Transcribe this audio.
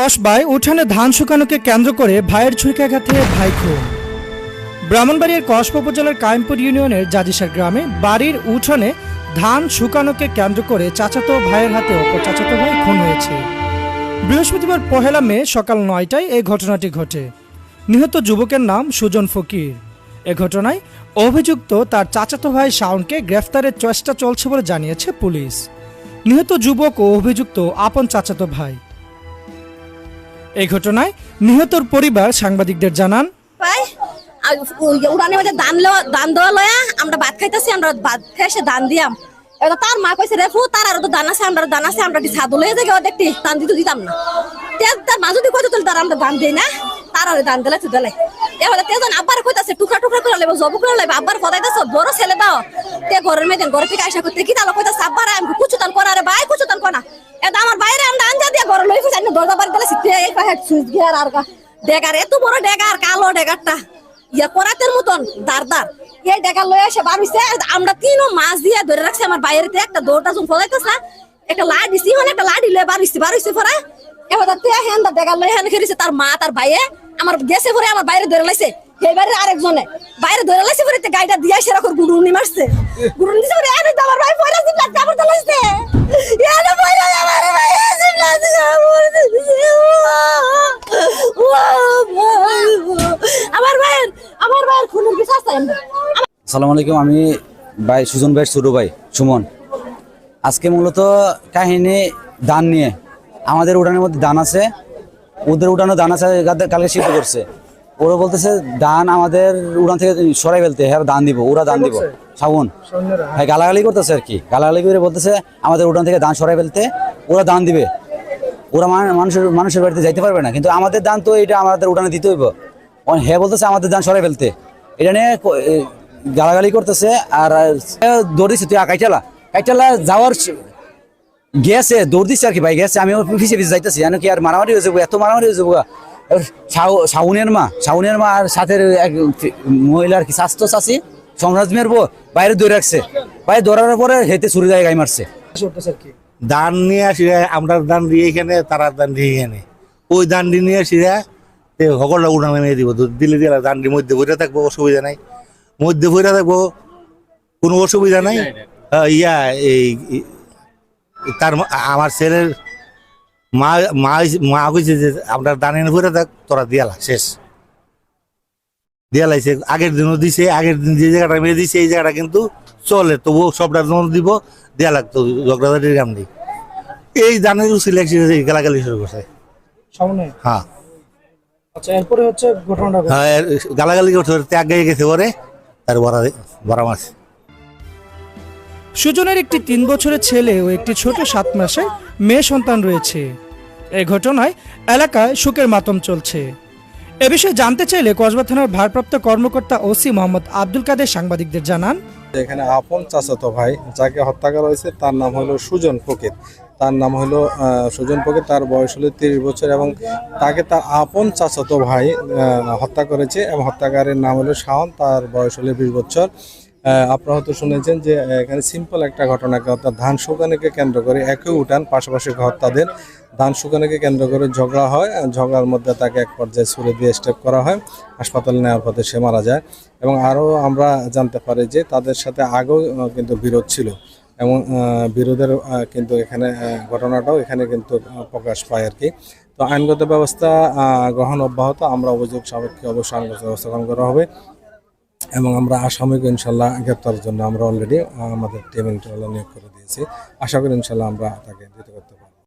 কসবায় উঠানে ধান শুকানোকে কেন্দ্র করে ভাইয়ের ছুরিকাঘাতে ভাই খুন। ব্রাহ্মণবাড়িয়ার কসবা উপজেলার কায়েমপুর ইউনিয়নের জাজিসার গ্রামে বাড়ির উঠোনে ধান শুকানোকে কেন্দ্র করে চাচাতো ভাইয়ের হাতে অপর চাচাতো ভাই খুন হয়েছে। বৃহস্পতিবার পহেলা মে সকাল নয়টায় এই ঘটনাটি ঘটে। নিহত যুবকের নাম সুজন ফকির। এ ঘটনায় অভিযুক্ত তার চাচাতো ভাই শাওনকে গ্রেফতারের চেষ্টা চলছে বলে জানিয়েছে পুলিশ। নিহত যুবক ও অভিযুক্ত আপন চাচাতো ভাই। এই ঘটনায় নিহতর পরিবার সাংবাদিকদের জানান উড়ানের মধ্যে দান দান দেওয়া লয়া আমরা ভাত খাইতেছি, আমরা ভাত খাই এসে দান দিয়াম। এবার তার মা কইছে ফু তার আরও তো দান আছে, আমরা দান আছে, আমরা সাদু লয়ে যাই দেখতে দান দিতে দিতাম না। তার মা যদি কইতো তার দান দেই না, তার দান দিলে তো দিলে। এবার তেজন আব্বার কইতাছে, টুকরা টুকরা করে লেবে জব করে লেবে আব্বার ফদাইতাছে বড় ছেলে দাও। তে ঘরের মেয়েদের ঘরে থেকে আইসা করতে কি তাহলে কইতাছে, আব্বার আমি কুচু তান করা রে, ভাই কুচু তান করা এটা আমার বাইরে, আমরা আনজা দিয়ে ঘরে লই ফুসাই দরজা বাড়ি এই পাহে সুইচ গিয়ার আর ডেগার, এত বড় ডেগার, কালো ডেগারটা। ইয়া করাতের মতন দার এই ডেগার লয়ে এসে বাড়িছে, আমরা তিনও মাছ দিয়ে ধরে রাখছি আমার বাইরেতে, একটা দৌড়টা যখন ফলাইতেছে, একটা লাডি সিহন একটা লাডি লয়ে বাড়িছি, বাড়িছে পরে। এবার তে হেন ডেগার লয়ে হেন খেরিছে তার মা, তার ভাইয়ে, আমার গেছে পরে আমার বাইরে ধরে লাইছে। বাইরে আরেকজনে, বাইরে ধরে লাইছে পরে গাড়িটা দিয়ে সেরকম গুড়ুনি মারছে। গুড়ুনি দিছে পরে আমার ভাই পয়লা আসসালামু আলাইকুম, আমি ভাই সুজন ভাই ছোট ভাই, সুমন। আজকে মূলত কাহিনী দান নিয়ে। আমাদের উঠানের মধ্যে দান আছে। ওদের উঠানো দান আছে কালকে সিদ্ধ করছে। ওরা বলতেছে, দান আমাদের উড়ান থেকে সরাই ফেলতে হ্যাঁ দান দিব, ওরা দান দিব। শ্রাবণ হ্যাঁ গালাগালি করতেছে আর কি। গালাগালি করে বলতেছে, আমাদের উঠান থেকে দান সরাই ফেলতে, ওরা দান দিবে। ওরা মান- মানুষের মানুষের বাড়িতে যাইতে পারবে না, কিন্তু আমাদের দান তো এটা আমাদের উঠানে দিতে হইব। হ্যাঁ বলতেছে, আমাদের দান সরাই ফেলতে। এটা নিয়ে গালাগালি করতেছে আর দৌড় দিচ্ছে তুই কাইটালা। কাইটালা যাওয়ার গেছে, দৌড় দিচ্ছে আর কি ভাই, গেছে। আমি পিছিয়ে পিছিয়ে যাইতেছি কি আর মারামারি হয়ে যাব, এত মারামারি হয়ে যাব শাউনের মা শাউনের মা আর সাথে এক মহিলার কি, স্বাস্থ্য চাষি সমরাজ মেয়ের বউ, বাইরে দৌড়ে রাখছে বাইরে দৌড়ানোর পরে হেতে ছুরি যায় গাই মারছে। দান নিয়ে আসি আমরা দান দিয়ে এখানে, তারা দান দিয়ে এখানে। ওই দান দিয়ে নিয়ে আসি সকলটা উড়া মেনে দিব। দিলে দিলে দানটির মধ্যে বইটা থাকব অসুবিধা নাই। মধ্যে বইটা থাকব কোনো অসুবিধা নাই। হ্যাঁ, ইয়া এই এই- তার আমার ছেলের মা মা মা কইছে যে আমরা দানের বইটা থাক তোরা দিয়ালা শেষ। দিয়ালাইছে আগের দিনও দিছে আগের দিন যে জায়গাটা মেয়ে দিছে এই জায়গাটা কিন্তু চলে তবুও সবটা জন দিব দেয়া লাগতো ঝগড়াঝাটির কাম নেই। এই দানের সিলেকশন গালাগালি শুরু করছে। সামনে? হ্যাঁ। আচ্ছা এরপরে হচ্ছে ঘটনাটা হ্যাঁ গালাগালি করছে ত্যাগ গিয়ে গেছে ওরে তার বড়া বড়া মাছ। সুজনের একটি তিন বছরের ছেলে ও একটি ছোট সাত মাসের মেয়ে সন্তান রয়েছে। এই ঘটনায় এলাকায় শোকের মাতম চলছে। এ বিষয়ে জানতে চাইলে কসবা থানার ভারপ্রাপ্ত কর্মকর্তা ওসি মোহাম্মদ আব্দুল কাদের সাংবাদিকদের জানান। এখানে আপন চাচাতো ভাই যাকে হত্যা করা হয়েছে তার নাম হলো সুজন ফকির। তার নাম হলো সুজন ফকির তার বয়স হলো তিরিশ বছর এবং তাকে তার আপন চাচাতো ভাই হত্যা করেছে এবং হত্যাকারের নাম হলো শাওন। তার বয়স হলো বিশ বছর। আপনারা হয়তো শুনেছেন যে এখানে সিম্পল একটা ঘটনাকে, অর্থাৎ ধান শুকানোকে কেন্দ্র করে একই উঠান, পাশাপাশি ঘর তাদের। ধান শুকানোকে কেন্দ্র করে ঝগড়া হয় ঝগড়ার মধ্যে তাকে এক পর্যায়ে ছুরে দিয়ে স্টেপ করা হয়, হাসপাতালে নেওয়ার পথে সে মারা যায়। এবং আরও আমরা জানতে পারি যে, তাদের সাথে আগেও কিন্তু বিরোধ ছিল। এবং বিরোধের কিন্তু এখানে ঘটনাটাও এখানে কিন্তু প্রকাশ পায় আর কি তো আইনগত ব্যবস্থা গ্রহণ অব্যাহত, আমরা অভিযোগ সাপেক্ষে অবশ্যই আইনগত ব্যবস্থা গ্রহণ করা হবে। এবং আমরা আসামিকে ইনশাল্লাহ গ্রেপ্তারের জন্য আমরা অলরেডি আমাদের টিম ইন্টারনাল নিয়োগ করে দিয়েছি। আশা করি ইনশাল্লাহ আমরা তাকে দিতে করতে পারব